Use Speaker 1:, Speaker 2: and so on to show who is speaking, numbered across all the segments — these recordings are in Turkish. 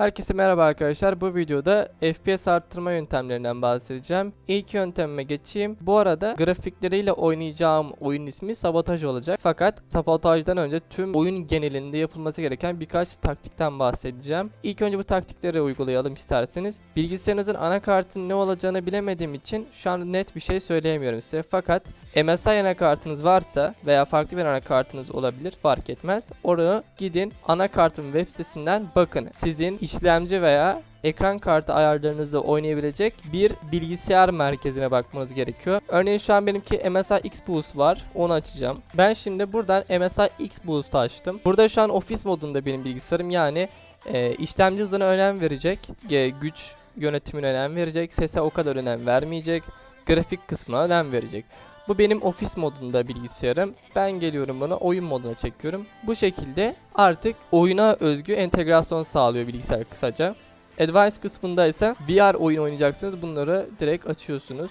Speaker 1: Herkese merhaba arkadaşlar. Bu videoda FPS arttırma yöntemlerinden bahsedeceğim. İlk yöntemime geçeyim. Bu arada grafikleriyle oynayacağım oyun ismi Sabotaj olacak. Fakat Sabotaj'dan önce tüm oyun genelinde yapılması gereken birkaç taktikten bahsedeceğim. İlk önce bu taktikleri uygulayalım isterseniz. Bilgisayarınızın anakartının ne olacağını bilemediğim için şu an net bir şey söyleyemiyorum size. Fakat MSI anakartınız varsa veya farklı bir anakartınız olabilir fark etmez. Oraya gidin anakartın web sitesinden bakın. Sizin işlemci veya ekran kartı ayarlarınızı oynayabilecek bir bilgisayar merkezine bakmanız gerekiyor. Örneğin şu an benimki MSI X-Boost var. Onu açacağım. Ben şimdi buradan MSI X-Boost açtım. Burada şu an ofis modunda benim bilgisayarım. Yani e, işlemci hızına önem verecek. e, güç yönetimine önem verecek. Sese o kadar önem vermeyecek. Grafik kısmına önem verecek. Bu benim ofis modunda bilgisayarım. Ben geliyorum bunu oyun moduna çekiyorum. Bu şekilde artık oyuna özgü entegrasyon sağlıyor bilgisayar kısaca. Advanced kısmında ise VR oyun oynayacaksınız. Bunları direkt açıyorsunuz.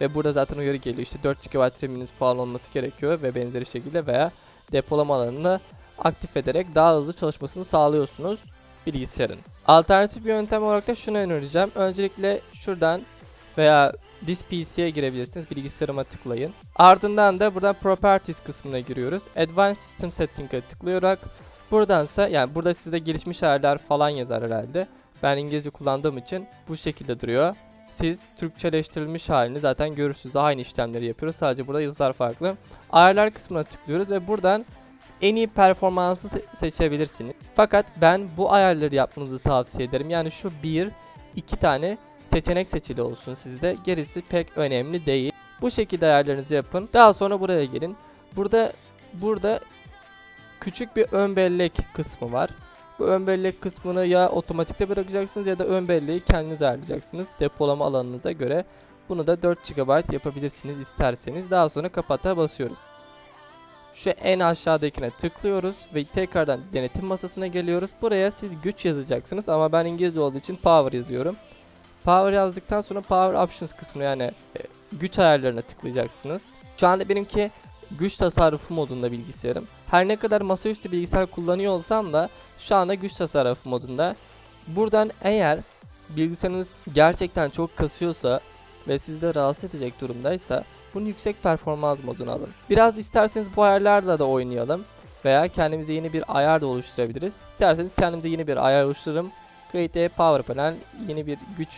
Speaker 1: Ve burada zaten uyarı geliyor. İşte 4 GB RAM'iniz falan olması gerekiyor ve benzeri şekilde veya depolama alanını aktif ederek daha hızlı çalışmasını sağlıyorsunuz bilgisayarın. Alternatif bir yöntem olarak da şunu önereceğim. Öncelikle şuradan veya This PC'ye girebilirsiniz. Bilgisayarıma tıklayın. Ardından da buradan Properties kısmına giriyoruz. Advanced System Setting'e tıklayarak buradansa yani burada sizde gelişmiş ayarlar falan yazar herhalde. Ben İngilizce kullandığım için bu şekilde duruyor. Siz Türkçeleştirilmiş halini zaten görürsünüz. Aynı işlemleri yapıyoruz. Sadece burada yazılar farklı. Ayarlar kısmına tıklıyoruz ve buradan en iyi performansı se- seçebilirsiniz. Fakat ben bu ayarları yapmanızı tavsiye ederim. Yani şu bir, iki tane seçenek seçili olsun sizde. Gerisi pek önemli değil. Bu şekilde ayarlarınızı yapın. Daha sonra buraya gelin. Burada burada küçük bir ön bellek kısmı var. Bu ön bellek kısmını ya otomatikte bırakacaksınız ya da ön belleği kendiniz ayarlayacaksınız depolama alanınıza göre. Bunu da 4 GB yapabilirsiniz isterseniz. Daha sonra kapata basıyoruz. Şu en aşağıdakine tıklıyoruz ve tekrardan denetim masasına geliyoruz. Buraya siz güç yazacaksınız ama ben İngilizce olduğu için power yazıyorum. Power yazdıktan sonra Power Options kısmına yani e, güç ayarlarına tıklayacaksınız. Şu anda benimki güç tasarrufu modunda bilgisayarım. Her ne kadar masaüstü bilgisayar kullanıyor olsam da şu anda güç tasarrufu modunda. Buradan eğer bilgisayarınız gerçekten çok kasıyorsa ve sizi de rahatsız edecek durumdaysa bunu yüksek performans moduna alın. Biraz isterseniz bu ayarlarla da oynayalım veya kendimize yeni bir ayar da oluşturabiliriz. İsterseniz kendimize yeni bir ayar oluşturalım. Create a Power Panel yeni bir güç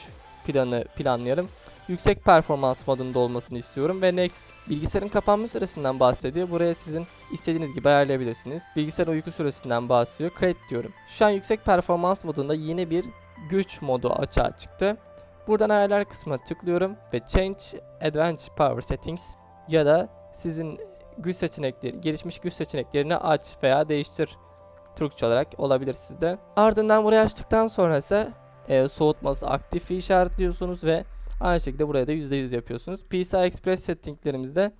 Speaker 1: planı planlayalım. Yüksek performans modunda olmasını istiyorum ve next bilgisayarın kapanma süresinden bahsediyor. Buraya sizin istediğiniz gibi ayarlayabilirsiniz. Bilgisayar uyku süresinden bahsediyor. Create diyorum. Şu an yüksek performans modunda yeni bir güç modu açığa çıktı. Buradan ayarlar kısmına tıklıyorum ve Change Advanced Power Settings ya da sizin güç seçenekleri, gelişmiş güç seçeneklerini aç veya değiştir Türkçe olarak olabilir sizde. Ardından burayı açtıktan sonra ise e, soğutması aktifi işaretliyorsunuz ve aynı şekilde buraya da %100 yapıyorsunuz. PCI Express settinglerimizde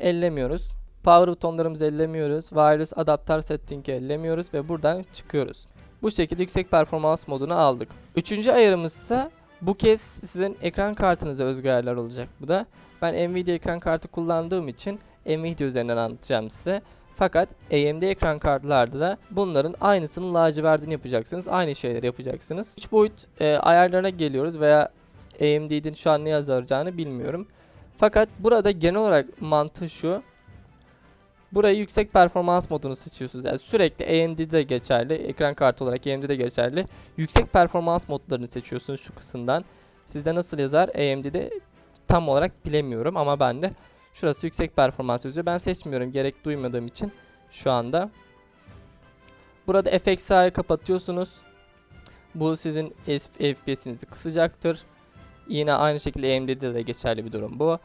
Speaker 1: ellemiyoruz. Power butonlarımızı ellemiyoruz. Wireless adapter setting'i ellemiyoruz ve buradan çıkıyoruz. Bu şekilde yüksek performans modunu aldık. Üçüncü ayarımız ise bu kez sizin ekran kartınıza özgü ayarlar olacak bu da. Ben Nvidia ekran kartı kullandığım için Nvidia üzerinden anlatacağım size. Fakat AMD ekran kartlarda da bunların aynısının lacivertini yapacaksınız. Aynı şeyleri yapacaksınız. 3 boyut e, ayarlarına geliyoruz veya AMD'nin şu an ne yazacağını bilmiyorum. Fakat burada genel olarak mantığı şu. Burayı yüksek performans modunu seçiyorsunuz. Yani sürekli AMD'de geçerli, ekran kartı olarak AMD'de geçerli. Yüksek performans modlarını seçiyorsunuz şu kısımdan. Sizde nasıl yazar? AMD'de tam olarak bilemiyorum ama ben de Şurası yüksek performans yazıyor. Ben seçmiyorum gerek duymadığım için şu anda. Burada FXI'yi kapatıyorsunuz. Bu sizin FPS'inizi kısacaktır. Yine aynı şekilde AMD'de de geçerli bir durum bu.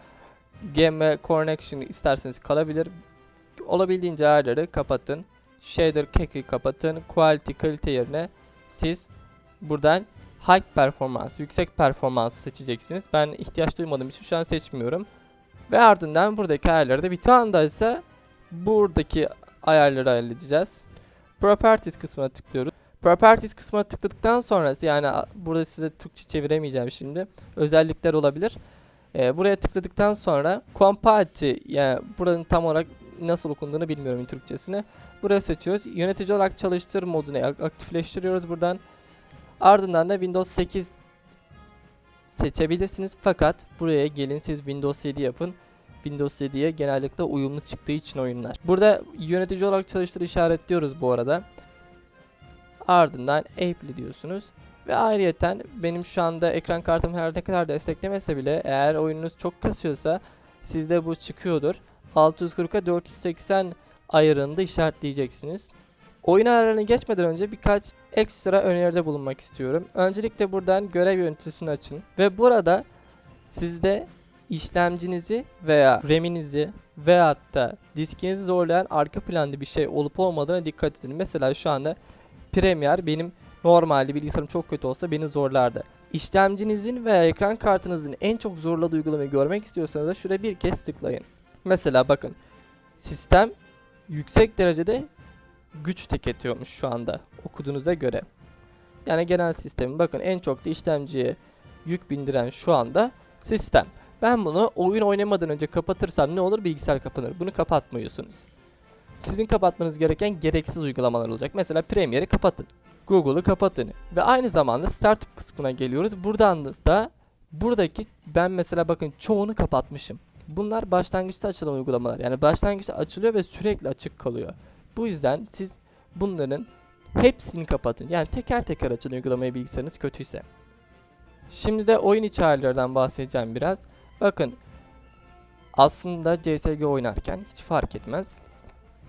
Speaker 1: Game Connection isterseniz kalabilir. Olabildiğince ayarları kapatın. Shader Cake'i kapatın. Quality kalite yerine siz buradan High Performance, yüksek performans seçeceksiniz. Ben ihtiyaç duymadığım için şu an seçmiyorum. Ve ardından buradaki ayarları da bir tane ise buradaki ayarları halledeceğiz. Properties kısmına tıklıyoruz. Properties kısmına tıkladıktan sonra yani burada size Türkçe çeviremeyeceğim şimdi. Özellikler olabilir. Ee, buraya tıkladıktan sonra Compati yani buranın tam olarak nasıl okunduğunu bilmiyorum Türkçesini. Buraya seçiyoruz. Yönetici olarak çalıştır modunu ak- aktifleştiriyoruz buradan. Ardından da Windows 8 seçebilirsiniz. Fakat buraya gelin siz Windows 7 yapın. Windows 7'ye genellikle uyumlu çıktığı için oyunlar. Burada yönetici olarak çalıştır işaretliyoruz bu arada. Ardından Apply diyorsunuz. Ve ayrıyeten benim şu anda ekran kartım her ne kadar desteklemese bile eğer oyununuz çok kasıyorsa sizde bu çıkıyordur. 640'a 480 ayarında işaretleyeceksiniz. Oyun ayarlarına geçmeden önce birkaç ekstra öneride bulunmak istiyorum. Öncelikle buradan görev yöneticisini açın ve burada sizde işlemcinizi veya RAM'inizi veyahut da diskinizi zorlayan arka planda bir şey olup olmadığına dikkat edin. Mesela şu anda Premiere benim normalde bilgisayarım çok kötü olsa beni zorlardı. İşlemcinizin veya ekran kartınızın en çok zorladığı uygulamayı görmek istiyorsanız da şuraya bir kez tıklayın. Mesela bakın sistem yüksek derecede güç tüketiyormuş şu anda okuduğunuza göre. Yani genel sistemi bakın en çok da işlemciye yük bindiren şu anda sistem. Ben bunu oyun oynamadan önce kapatırsam ne olur bilgisayar kapanır. Bunu kapatmıyorsunuz. Sizin kapatmanız gereken gereksiz uygulamalar olacak. Mesela Premiere'i kapatın. Google'u kapatın. Ve aynı zamanda Startup kısmına geliyoruz. Buradan da buradaki ben mesela bakın çoğunu kapatmışım. Bunlar başlangıçta açılan uygulamalar. Yani başlangıçta açılıyor ve sürekli açık kalıyor. Bu yüzden siz bunların hepsini kapatın. Yani teker teker açın uygulamayı bilgisayarınız kötüyse. Şimdi de oyun içi bahsedeceğim biraz. Bakın aslında CSGO oynarken hiç fark etmez.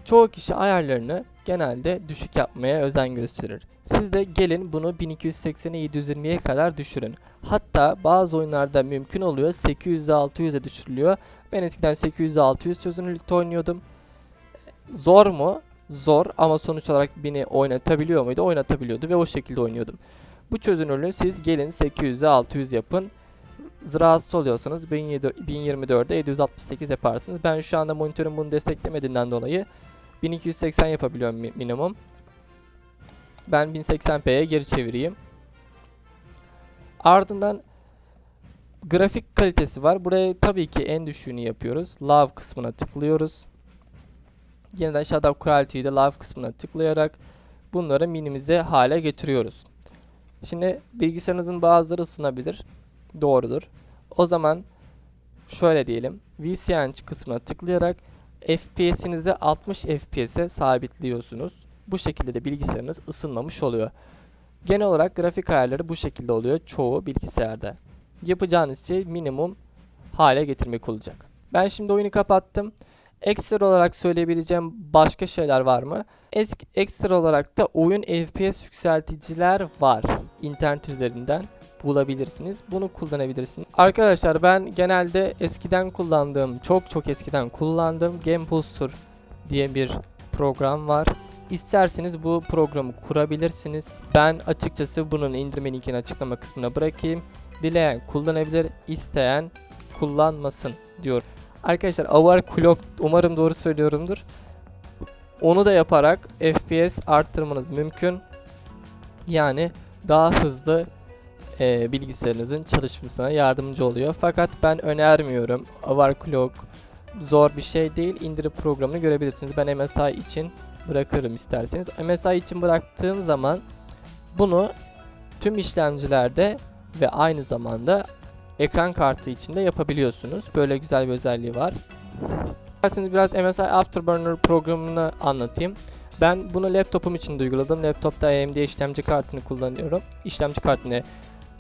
Speaker 1: Çoğu kişi ayarlarını genelde düşük yapmaya özen gösterir. Siz de gelin bunu 1280'e 720'ye kadar düşürün. Hatta bazı oyunlarda mümkün oluyor 800'e 600'e düşürülüyor. Ben eskiden 800'e 600 çözünürlükte oynuyordum. Zor mu? Zor ama sonuç olarak beni oynatabiliyor muydu? Oynatabiliyordu ve o şekilde oynuyordum. Bu çözünürlüğü siz gelin 800'e 600 yapın. Rahatsız oluyorsanız 1024'e 768 yaparsınız. Ben şu anda monitörüm bunu desteklemediğinden dolayı 1280 yapabiliyorum mi- minimum. Ben 1080p'ye geri çevireyim. Ardından grafik kalitesi var. Buraya tabii ki en düşüğünü yapıyoruz. Love kısmına tıklıyoruz. Yeniden Shadow Quality'yi de Love kısmına tıklayarak bunları minimize hale getiriyoruz. Şimdi bilgisayarınızın bazıları ısınabilir. Doğrudur. O zaman şöyle diyelim. VCNC kısmına tıklayarak FPS'inizi 60 FPS'e sabitliyorsunuz. Bu şekilde de bilgisayarınız ısınmamış oluyor. Genel olarak grafik ayarları bu şekilde oluyor çoğu bilgisayarda. Yapacağınız şey minimum hale getirmek olacak. Ben şimdi oyunu kapattım. Ekstra olarak söyleyebileceğim başka şeyler var mı? Esk ekstra olarak da oyun FPS yükselticiler var. İnternet üzerinden bulabilirsiniz. Bunu kullanabilirsiniz. Arkadaşlar ben genelde eskiden kullandığım, çok çok eskiden kullandığım Game Booster diye bir program var. İsterseniz bu programı kurabilirsiniz. Ben açıkçası bunun indirme linkini açıklama kısmına bırakayım. Dileyen kullanabilir, isteyen kullanmasın diyor. Arkadaşlar Avar Clock umarım doğru söylüyorumdur. Onu da yaparak FPS arttırmanız mümkün. Yani daha hızlı e, bilgisayarınızın çalışmasına yardımcı oluyor. Fakat ben önermiyorum. Overclock zor bir şey değil. İndirip programını görebilirsiniz. Ben MSI için bırakırım isterseniz. MSI için bıraktığım zaman bunu tüm işlemcilerde ve aynı zamanda ekran kartı içinde yapabiliyorsunuz. Böyle güzel bir özelliği var. İsterseniz biraz MSI Afterburner programını anlatayım. Ben bunu laptopum için de uyguladım. Laptopta AMD işlemci kartını kullanıyorum. İşlemci kartını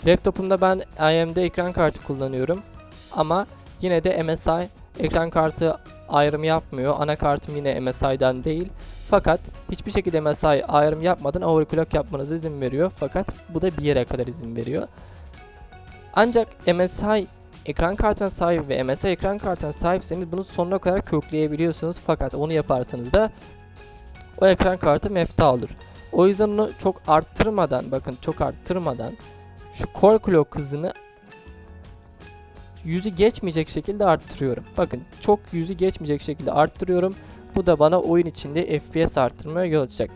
Speaker 1: Laptopumda ben AMD ekran kartı kullanıyorum. Ama yine de MSI ekran kartı ayrımı yapmıyor. Anakartım yine MSI'dan değil. Fakat hiçbir şekilde MSI ayrım yapmadan overclock yapmanıza izin veriyor. Fakat bu da bir yere kadar izin veriyor. Ancak MSI ekran kartına sahip ve MSI ekran kartına sahipseniz bunu sonuna kadar kökleyebiliyorsunuz. Fakat onu yaparsanız da o ekran kartı mefta olur. O yüzden onu çok arttırmadan bakın çok arttırmadan şu core clock hızını yüzü geçmeyecek şekilde arttırıyorum. Bakın çok yüzü geçmeyecek şekilde arttırıyorum. Bu da bana oyun içinde FPS arttırmaya yol açacak.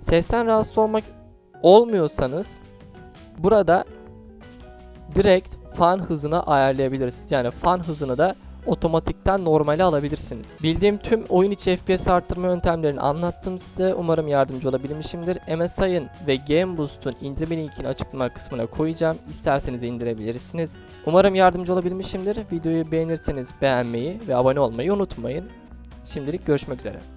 Speaker 1: Sesten rahatsız olmak olmuyorsanız burada direkt fan hızını ayarlayabilirsiniz. Yani fan hızını da otomatikten normale alabilirsiniz. Bildiğim tüm oyun içi FPS arttırma yöntemlerini anlattım size. Umarım yardımcı olabilmişimdir. MSI'ın ve Game Boost'un indirme linkini açıklama kısmına koyacağım. İsterseniz indirebilirsiniz. Umarım yardımcı olabilmişimdir. Videoyu beğenirseniz beğenmeyi ve abone olmayı unutmayın. Şimdilik görüşmek üzere.